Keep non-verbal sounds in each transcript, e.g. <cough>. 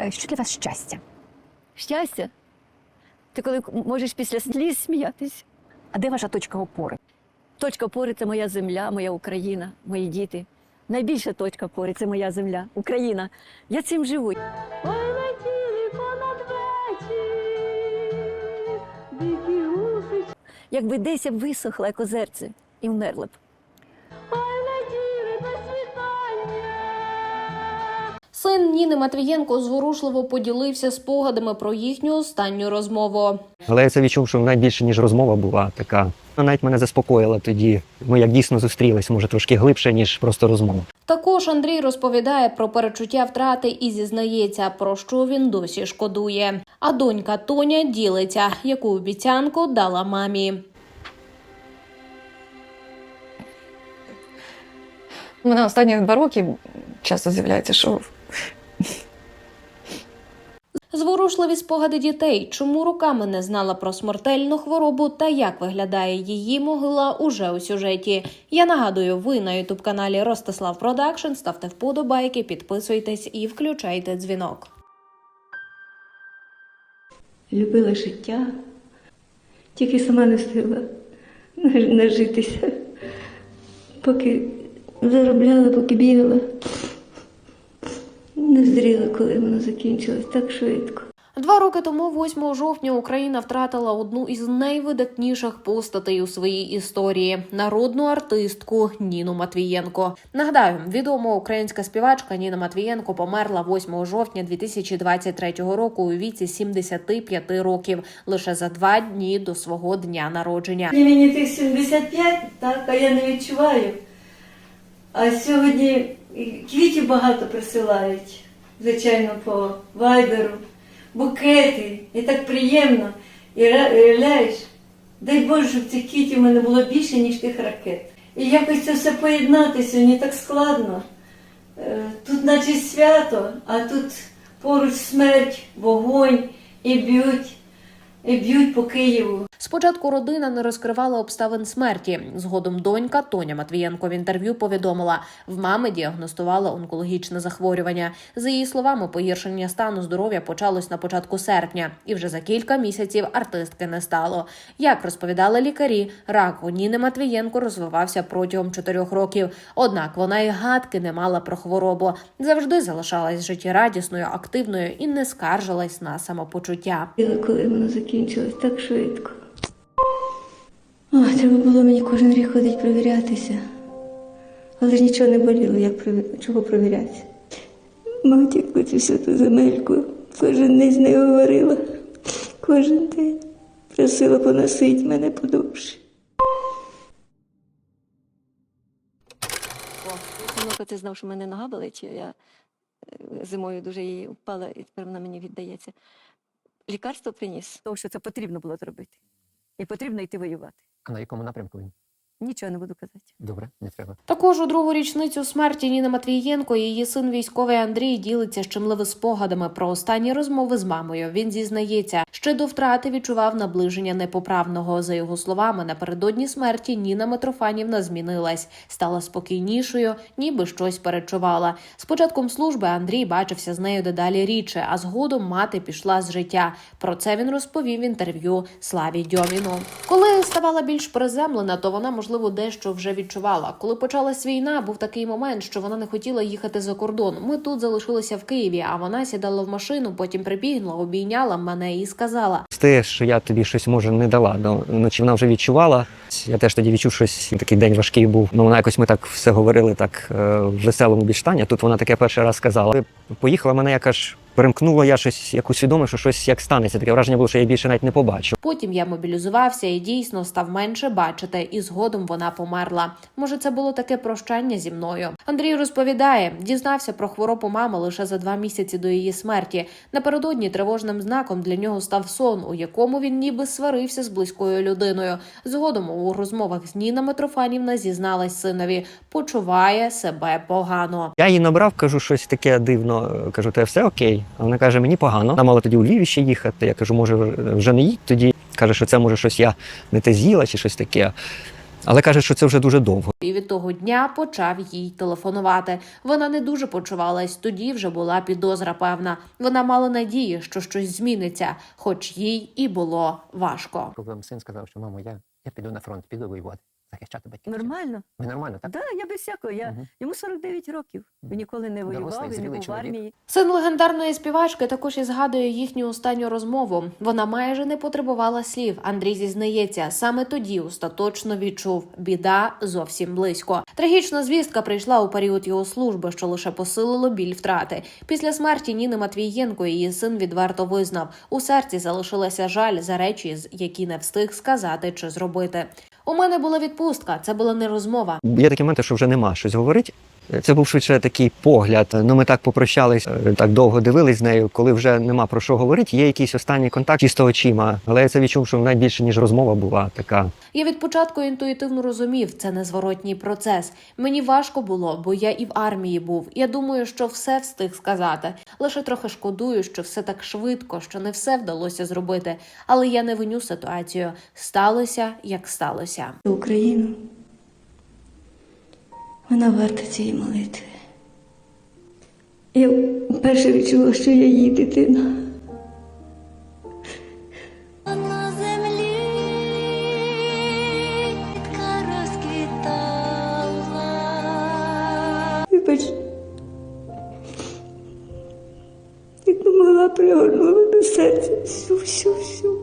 Е, Що для вас щастя? Щастя. Ти коли можеш після сліз сміятись. А де ваша точка опори? Точка опори це моя земля, моя Україна, мої діти. Найбільша точка опори це моя земля, Україна. Я цим живу. Ой, летіли понад вечір, дикі гуси, Якби десь я б висохла, як озерце, і вмерла б. Син Ніни Матвієнко зворушливо поділився спогадами про їхню останню розмову. Але я це відчув, що навіть більше, ніж розмова була така. Вона навіть мене заспокоїла тоді. Ми як дійсно зустрілись, може трошки глибше, ніж просто розмова. Також Андрій розповідає про перечуття втрати і зізнається, про що він досі шкодує. А донька Тоня ділиться, яку обіцянку дала мамі. У мене останні два роки часто з'являється, що Зворушливі спогади дітей, чому роками не знала про смертельну хворобу та як виглядає її могила уже у сюжеті. Я нагадую, ви на ютуб каналі Ростислав Продакшн ставте вподобайки, підписуйтесь і включайте дзвінок. любила життя, тільки сама не встигла нажитися, поки заробляла, поки бігала. Не зріла, коли воно закінчилось так швидко. Два роки тому, 8 жовтня, Україна втратила одну із найвидатніших постатей у своїй історії народну артистку Ніну Матвієнко. Нагадаю, відома українська співачка Ніна Матвієнко померла 8 жовтня 2023 року у віці 75 років, лише за два дні до свого дня народження. Мені тих 75, так, а я не відчуваю. А сьогодні і квітів багато присилають, звичайно, по вайберу, букети. І так приємно. І уявляєш, дай Боже, щоб цих квітів в мене було більше, ніж тих ракет. І якось це все поєднати сьогодні так складно. Е, Тут наче свято, а тут поруч смерть, вогонь і б'ють, і б'ють по Києву. Спочатку родина не розкривала обставин смерті. Згодом донька Тоня Матвієнко в інтерв'ю повідомила, в мами діагностували онкологічне захворювання. За її словами, погіршення стану здоров'я почалось на початку серпня, і вже за кілька місяців артистки не стало. Як розповідали лікарі, рак у Ніни Матвієнко розвивався протягом чотирьох років. Однак вона і гадки не мала про хворобу. Завжди залишалась життєрадісною, активною і не скаржилась на самопочуття. Коли воно закінчилось так швидко. О, треба було мені кожен рік ходити провірятися. Але ж нічого не боліло, як чого провірятися. Матінку цю святу земельку кожен день з нею говорила, кожен день просила поносить мене подовше. Синок це знав, що в мене нога болить. Я е, зимою дуже її впала, і тепер вона мені віддається. Лікарство приніс, тому що це потрібно було зробити. І потрібно йти воювати. А на якому напрямку він? Нічого не буду казати. Добре, не треба. Також у другу річницю смерті Ніни Матвієнко її син військовий Андрій ділиться щемливими спогадами про останні розмови з мамою. Він зізнається, ще до втрати відчував наближення непоправного. За його словами, напередодні смерті Ніна Митрофанівна змінилась, стала спокійнішою, ніби щось перечувала. З початком служби Андрій бачився з нею дедалі рідше, а згодом мати пішла з життя. Про це він розповів в інтерв'ю Славі Дьоміну. Коли ставала більш приземлена, то вона можливо дещо вже відчувала. Коли почалась війна, був такий момент, що вона не хотіла їхати за кордон. Ми тут залишилися в Києві, а вона сідала в машину, потім прибігла, обійняла мене і сказала: Те, що я тобі щось може не дала. Ну, чи вона вже відчувала. Я теж тоді відчув щось. Такий день важкий був. Ну вона якось ми так все говорили так е, в веселому більш стані. Тут вона таке перший раз сказала. Поїхала мене якось перемкнуло, я щось як усвідомив, що щось як станеться. Таке враження було, що я більше навіть не побачу. Потім я мобілізувався і дійсно став менше бачити, і згодом вона померла. Може, це було таке прощання зі мною. Андрій розповідає, дізнався про хворобу мами лише за два місяці до її смерті. Напередодні тривожним знаком для нього став сон, у якому він ніби сварився з близькою людиною. Згодом у розмовах з Ніна Митрофанівна зізналась синові, почуває себе погано. Я її набрав, кажу щось таке дивно. Кажу, те все окей. А вона каже, мені погано. Вона мала тоді у Львіві ще їхати. Я кажу, може, вже не їдь тоді. Каже, що це може щось я не те з'їла чи щось таке. Але каже, що це вже дуже довго. І від того дня почав їй телефонувати. Вона не дуже почувалась. Тоді вже була підозра певна. Вона мала надії, що щось зміниться, хоч їй і було важко. Коли син сказав, що мамо, я, я піду на фронт, піду воювати, захищати батьків. Нормально. Ви нормально, так? Да, я без всякого. Я, Мгм. Йому 49 років. Він ніколи не Дорослий, воював, він не був в армії. Син легендарної співачки також і згадує їхню останню розмову. Вона майже не потребувала слів. Андрій зізнається, саме тоді остаточно відчув біда зовсім близько. Трагічна звістка прийшла у період його служби, що лише посилило біль втрати. Після смерті Ніни Матвієнко її син відверто визнав. У серці залишилася жаль за речі, з- які не встиг сказати чи зробити. У мене була відпустка, це була не розмова. Є такі моменти, що вже нема щось говорити. Це був швидше такий погляд. Ну, ми так попрощались, е, так довго дивились з нею, коли вже нема про що говорити. Є якийсь останній контакт чисто очима. Але я це відчув, що навіть більше ніж розмова була така. Я від початку інтуїтивно розумів, це незворотній процес. Мені важко було, бо я і в армії був. Я думаю, що все встиг сказати. Лише трохи шкодую, що все так швидко, що не все вдалося зробити. Але я не виню ситуацію. Сталося, як сталося. Україну. Вона варта цієї молитви. Я вперше відчула, що я її дитина. Вибач, як могла пригорнула до серця всю, всю, всю.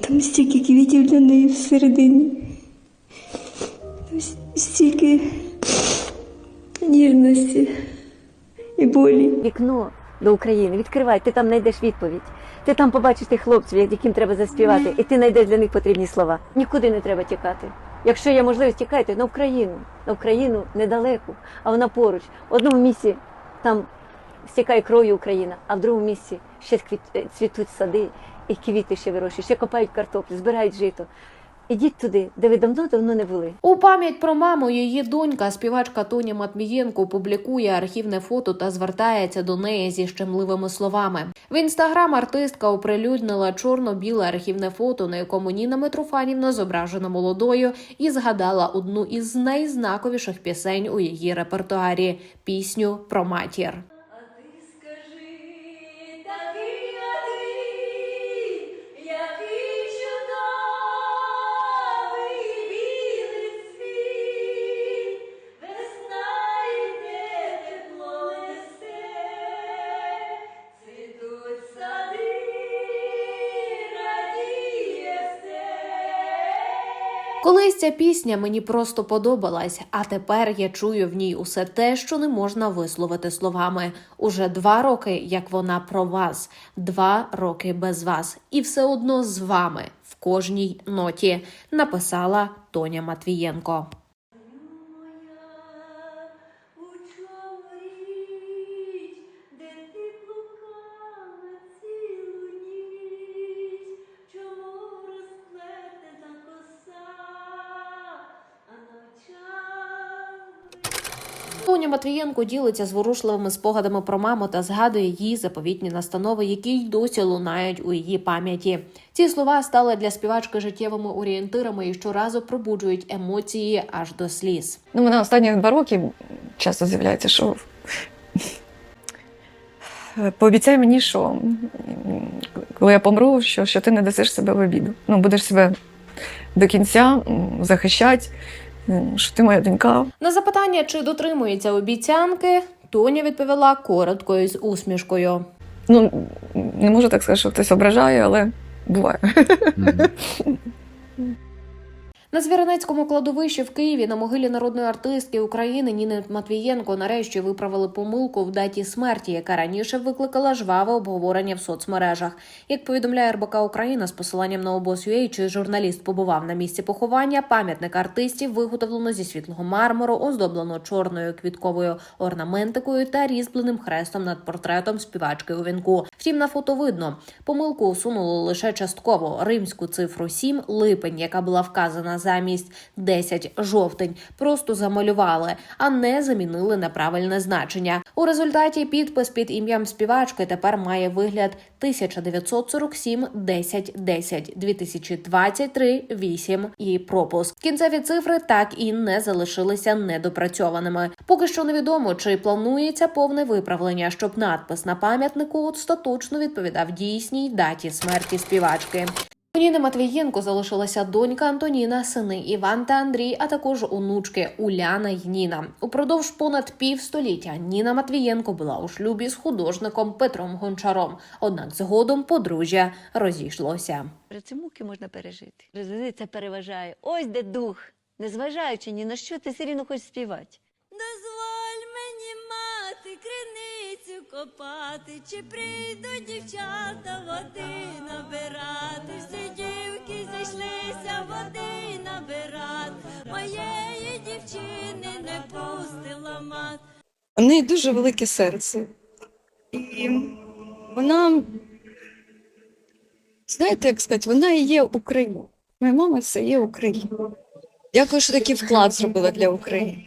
Там стільки квітів для неї всередині. Там стільки ніжності і болі. Вікно до України. Відкривай, ти там знайдеш відповідь. Ти там побачиш тих хлопців, яким треба заспівати, і ти знайдеш для них потрібні слова. Нікуди не треба тікати. Якщо є можливість, тікайте на Україну. На Україну недалеко, а вона поруч. В одному місці там стікає кров'ю Україна, а в другому місці ще е, цвітуть сади, і квіти ще вирощують, ще копають картоплю, збирають жито. Ідіть туди, де ви давно-давно не були. У пам'ять про маму її донька, співачка Тоня Матвієнко, публікує архівне фото та звертається до неї зі щемливими словами. В інстаграм артистка оприлюднила чорно-біле архівне фото, на якому Ніна Митрофанівна зображена молодою і згадала одну із найзнаковіших пісень у її репертуарі пісню про матір. Колись ця пісня мені просто подобалась, а тепер я чую в ній усе те, що не можна висловити словами. Уже два роки, як вона про вас, два роки без вас, і все одно з вами в кожній ноті, написала Тоня Матвієнко. Тоня Матвієнко ділиться зворушливими спогадами про маму та згадує її заповітні настанови, які й досі лунають у її пам'яті. Ці слова стали для співачки життєвими орієнтирами і щоразу пробуджують емоції аж до сліз. Ну, мене останні два роки часто з'являється, що пообіцяй мені, що коли я помру, що, що ти не дасиш себе в обіду. Ну, будеш себе до кінця захищати, що ти моя донька. На запитання, чи дотримується обіцянки, Тоня відповіла коротко і з усмішкою. Ну, не можу так сказати, що хтось ображає, але буває. <laughs> На Звіринецькому кладовищі в Києві на могилі народної артистки України Ніни Матвієнко нарешті виправили помилку в даті смерті, яка раніше викликала жваве обговорення в соцмережах. Як повідомляє РБК Україна з посиланням на обоз.ua, чи журналіст побував на місці поховання, пам'ятник артистів виготовлено зі світлого мармуру, оздоблено чорною квітковою орнаментикою та різьбленим хрестом над портретом співачки у вінку. Втім, на фото видно, помилку усунули лише частково римську цифру 7 липень, яка була вказана замість 10 жовтень просто замалювали, а не замінили на правильне значення. У результаті підпис під ім'ям співачки тепер має вигляд 1947 10 10 2023 8 і пропуск. Кінцеві цифри так і не залишилися недопрацьованими. Поки що невідомо, чи планується повне виправлення, щоб надпис на пам'ятнику остаточно відповідав дійсній даті смерті співачки. У Ніни Матвієнко залишилася донька Антоніна, сини Іван та Андрій, а також онучки Уляна й Ніна. Упродовж понад півстоліття Ніна Матвієнко була у шлюбі з художником Петром Гончаром. Однак згодом подружжя розійшлося. Це муки можна пережити. Розумієте, це переважає. Ось де дух. Незважаючи ні на що, ти все рівно хочеш співати. Копати, чи прийдуть дівчата води набирати, всі дівки зайшлися води набирати, моєї дівчини не пустила мати. У неї дуже велике серце. І вона, знаєте, як сказати, вона і є Україна. Моя мама це є Україна. Дякую, що такий вклад зробила для України.